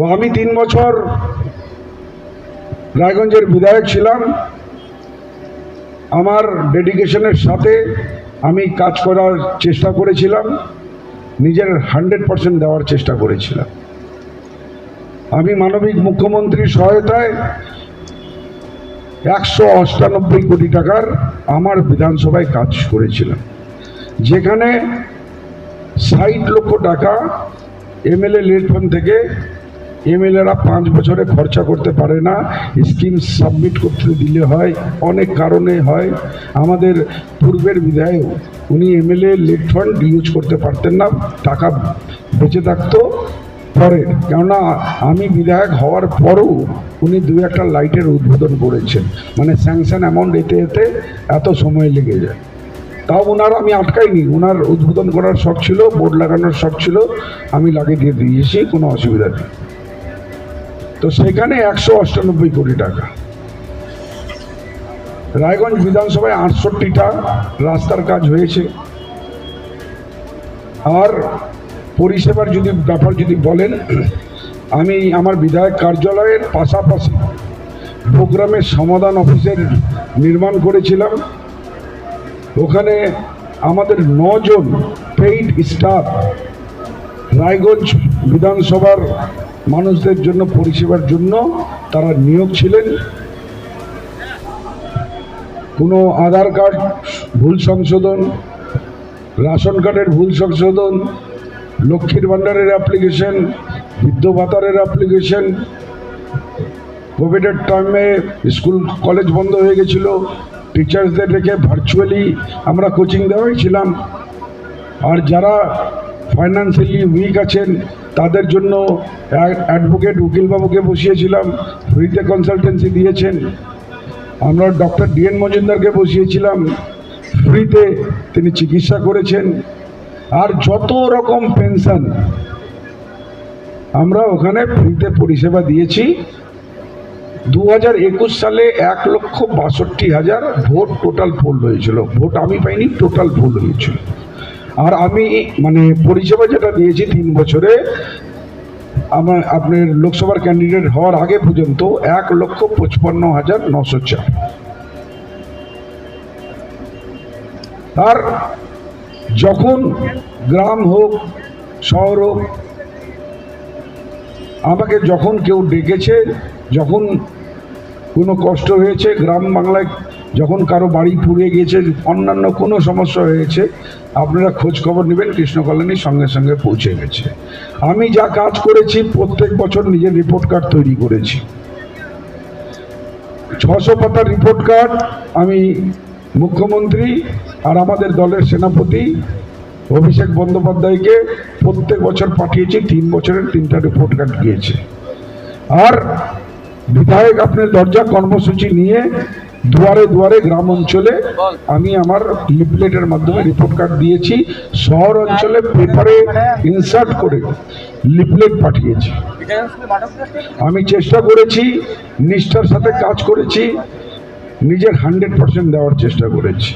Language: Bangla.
তো আমি তিন বছর রায়গঞ্জের বিধায়ক ছিলাম। আমার ডেডিকেশনের সাথে আমি কাজ করার চেষ্টা করেছিলাম। নিজের হান্ড্রেড পার্সেন্ট দেওয়ার চেষ্টা করেছিলাম। আমি মানবিক মুখ্যমন্ত্রীর সহায়তায় একশো অষ্টানব্বই কোটি টাকার আমার বিধানসভায় কাজ করেছিলাম। যেখানে ষাট লক্ষ টাকা এমএলএ লেট ফান্ড থেকে এমএলএরা পাঁচ বছরে খরচা করতে পারে না, স্কিম সাবমিট করতে দিলে হয়, অনেক কারণে হয়। আমাদের পূর্বের বিধায়ক, উনি এমএলএ লেট ফান্ড ইউজ করতে পারতেন না, টাকা বেঁচে থাকতো পরে। কেননা, আমি বিধায়ক হওয়ার পরও উনি দু একটা লাইটের উদ্বোধন করেছেন। মানে স্যাংশন অ্যামাউন্ট এতে এতে এত সময় লেগে যায়। তাও ওনার আমি আটকাইনি। ওনার উদ্বোধন করার শখ ছিল, বোর্ড লাগানোর শখ ছিল, আমি লাগিয়ে দিয়ে দিয়েছি, কোনো অসুবিধা নেই। তো সেখানে একশো অষ্টানব্বই কোটি টাকা। রায়গঞ্জ বিধানসভায় আটষট্টিটা রাস্তার কাজ হয়েছে। আর পরিষেবার যদি ব্যাপার যদি বলেন, আমি আমার বিধায়ক কার্যালয়ের পাশাপাশি প্রোগ্রামের সমাধান অফিসের নির্মাণ করেছিলাম। ওখানে আমাদের নজন পেইড স্টাফ রায়গঞ্জ বিধানসভার মানুষদের জন্য, পরিষেবার জন্য তারা নিয়োগ ছিলেন। কোনো আধার কার্ড ভুল সংশোধন, রাশন কার্ডের ভুল সংশোধন, লক্ষ্মীর ভাণ্ডারের অ্যাপ্লিকেশন, বৃদ্ধ ভাতারের অ্যাপ্লিকেশন, কোভিডের টাইমে স্কুল, কলেজ বন্ধ হয়ে গেছিল। টিচার্সদের রেখে ভার্চুয়ালি আমরা কোচিং দেওয়াইছিলাম আর যারা ফাইন্যান্সিয়ালি উইক আছেন তাদের জন্য অ্যাডভোকেট উকিলবাবুকে বসিয়েছিলাম, ফ্রিতে কনসালটেন্সি দিয়েছেন। আমরা ডক্টর ডিএন মজুমদারকে বসিয়েছিলাম, ফ্রিতে তিনি চিকিৎসা করেছেন। আর যত রকম পেনশন আমরা ওখানে ফ্রিতে পরিষেবা দিয়েছি দু হাজার একুশ সালে এক লক্ষ বাষট্টি হাজার ভোট টোটাল পোল হয়েছিল। ভোট আমি পাইনি টোটাল পোল হয়েছিল। আর আমি মানে পরিষেবা যেটা দিয়েছি তিন বছরে, আমার আপনার লোকসভার ক্যান্ডিডেট হওয়ার আগে পর্যন্ত এক লক্ষ পঁচপান্ন হাজার নশো চার। আর যখন গ্রাম হোক, শহর হোক, আমাকে যখন কেউ ডেকেছে, যখন কোনো কষ্ট হয়েছে, গ্রাম বাংলায় যখন কারও বাড়ি পুড়ে গিয়েছে অন্যান্য কোনো সমস্যা হয়েছে, আপনারা খোঁজ খবর নেবেন কৃষ্ণকল্যাণী সঙ্গে সঙ্গে পৌঁছে গেছে। আমি যা কাজ করেছি, প্রত্যেক বছর নিজের রিপোর্ট কার্ড তৈরি করেছি। ছশো পাতার রিপোর্ট কার্ড আমি মুখ্যমন্ত্রী আর আমাদের দলের সেনাপতি অভিষেক বন্দ্যোপাধ্যায়কে প্রত্যেক বছর পাঠিয়েছি, তিন বছরের তিনটা রিপোর্ট কার্ড গিয়েছে আর বিধায়ক আপনার দরজা কর্মসূচি নিয়ে দুয়ারে দুয়ারে গ্রাম অঞ্চলে আমি আমার লিফলেটের মাধ্যমে রিপোর্ট কার্ড দিয়েছি। শহর অঞ্চলে পেপারে ইনসার্ট করে লিফলেট পাঠিয়েছি। আমি চেষ্টা করেছি, নিষ্ঠার সাথে কাজ করেছি, নিজের হান্ড্রেড পার্সেন্ট দেওয়ার চেষ্টা করেছি।